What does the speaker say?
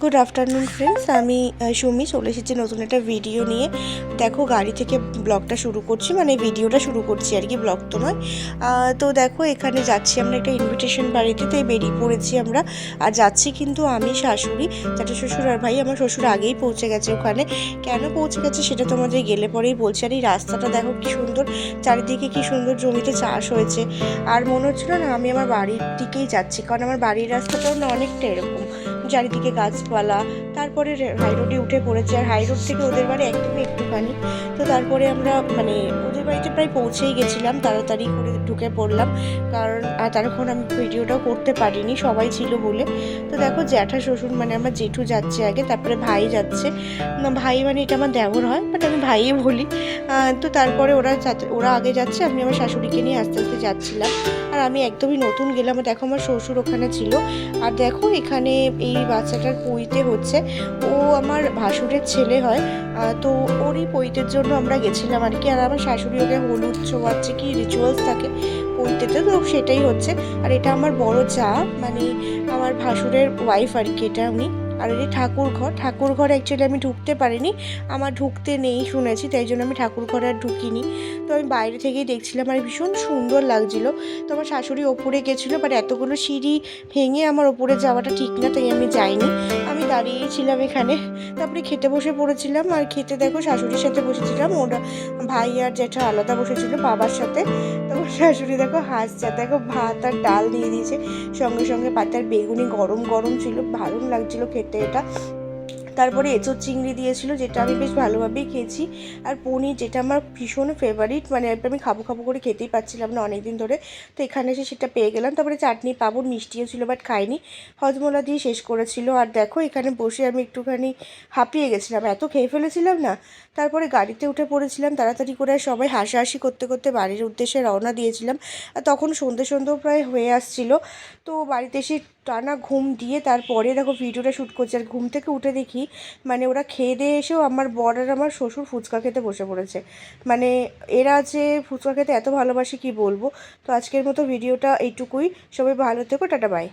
Good afternoon friends আমি সুমি চলে এসেছি নতুন একটা ভিডিও নিয়ে। দেখো, গাড়ি থেকে ব্লগটা শুরু করছি মানে ভিডিওটা শুরু করছি আর কি, ব্লগ তো নয়। তো দেখো, এখানে যাচ্ছি আমরা একটা ইনভিটেশন বাড়িতে, তাই বেরিয়ে পড়েছি আমরা। আর যাচ্ছি কিন্তু আমি, শাশুড়ি যাতে শ্বশুর আর ভাই, আমার শ্বশুর আগেই পৌঁছে গেছে ওখানে। কেন পৌঁছে গেছে সেটা তোমাদের গেলে পরেই বলছি। আর এই রাস্তাটা দেখো, কি সুন্দর, চারিদিকে কি সুন্দর জমিতে চাষ হয়েছে। আর মনে হচ্ছিল না, আমি আমার বাড়ির দিকেই যাচ্ছি, কারণ আমার বাড়ির রাস্তাটাও না অনেকটা এরকম। চারিদিকে গাছপালা, তারপরে হাই রোডে উঠে পড়েছে। আর হাই রোড থেকে ওদের বাড়ি একদমই একটুখানি। তো তারপরে আমরা মানে ওদের বাড়িতে প্রায় পৌঁছেই গেছিলাম, তাড়াতাড়ি করে ঢুকে পড়লাম। কারণ, আর তখন আমি ভিডিওটাও করতে পারিনি, সবাই ছিল বলে। তো দেখো, জ্যাঠা শ্বশুর মানে আমার জেঠু যাচ্ছে আগে, তারপরে ভাই যাচ্ছে। ভাই মানে এটা আমার দেবর হয় বাট আমি ভাইই বলি। তো তারপরে ওরা ওরা আগে যাচ্ছে, আমি আমার শাশুড়িকে নিয়ে আস্তে আস্তে যাচ্ছিলাম। আর আমি একদমই নতুন গেলাম। দেখো আমার শ্বশুর ওখানে ছিল। আর দেখো এখানে এই বাচ্চাটার পইতে হচ্ছে। ও আমার ভাসুরের ছেলে হয়। তো ওরই পইতের জন্য আমরা গেছিলাম আর কি। আর আমার শাশুড়ি ওকে হলুদ ছোঁয়াচ্ছে, কি রিচুয়ালস থাকে পইতেতে। তো সেটাই হচ্ছে। আর এটা আমার বড় চা মানে আমার ভাসুরের ওয়াইফ আর কি, এটা উনি আর এই ঠাকুর ঘর ঠাকুর ঘর অ্যাকচুয়ালি আমি ঢুকতে পারিনি। আমার ঢুকতে নেই শুনেছি, তাই জন্য আমি ঠাকুর ঘরে আর ঢুকিনি। তো আমি বাইরে থেকেই দেখছিলাম আর ভীষণ সুন্দর লাগছিল। তো আমার শাশুড়ি ওপরে গেছিল বাট এতগুলো সিঁড়ি ভেঙে আমার ওপরে যাওয়াটা ঠিক না, তাই আমি যাইনি। আমি দাঁড়িয়েই ছিলাম এখানে। তারপরে খেতে বসে পড়েছিলাম আর খেতে দেখো শাশুড়ির সাথে বসেছিলাম ওরা ভাই আর জ্যাঠা আলাদা বসেছিল বাবার সাথে। তারপর শাশুড়ি দেখো হাসছে দেখো ভাত আর ডাল দিয়ে দিয়েছে। সঙ্গে সঙ্গে পাতার বেগুনি গরম গরম ছিল ভালো লাগছিল খেতে এটা। তারপরে এঁচোর চিংড়ি দিয়েছিল, যেটা আমি বেশ ভালোভাবেই খেয়েছি। আর পনির, যেটা আমার ভীষণ ফেভারিট মানে আমি খাব খাব করে খেতেই পাচ্ছিলাম না অনেক দিন ধরে। তো এখানে এসে সেটা পেয়ে গেলাম। তারপরে চাটনি পাবো, মিষ্টিও ছিল বাট খাইনি। হজমোলা দিয়ে শেষ করেছিল। আর দেখো, এখানে বসে আমি একটুখানি হাঁপিয়ে গেছিলাম। এত খেয়ে ফেলেছিলাম না। তারপরে গাড়িতে উঠে পড়েছিলাম। তাড়াতাড়ি করে সবাই হাসাহাসি করতে করতে বাড়ির উদ্দেশ্যে রওনা দিয়েছিলাম। আর তখন সন্ধে সন্ধ্যেও প্রায় হয়ে আসছিল। তো বাড়িতে এসে টানা ঘুম দিয়ে তারপরে দেখো ভিডিওটা শ্যুট করছে। আর ঘুম থেকে উঠে দেখি মানে ওরা খেয়ে দিয়ে এসেও আমার বর আর আমার শ্বশুর ফুচকা খেতে বসে পড়েছে। মানে এরা যে ফুচকা খেতে এত ভালোবাসে কি বলব? তো আজকের মতো ভিডিওটা এইটুকুই। সবাই ভালো থেকো, টাটা বাই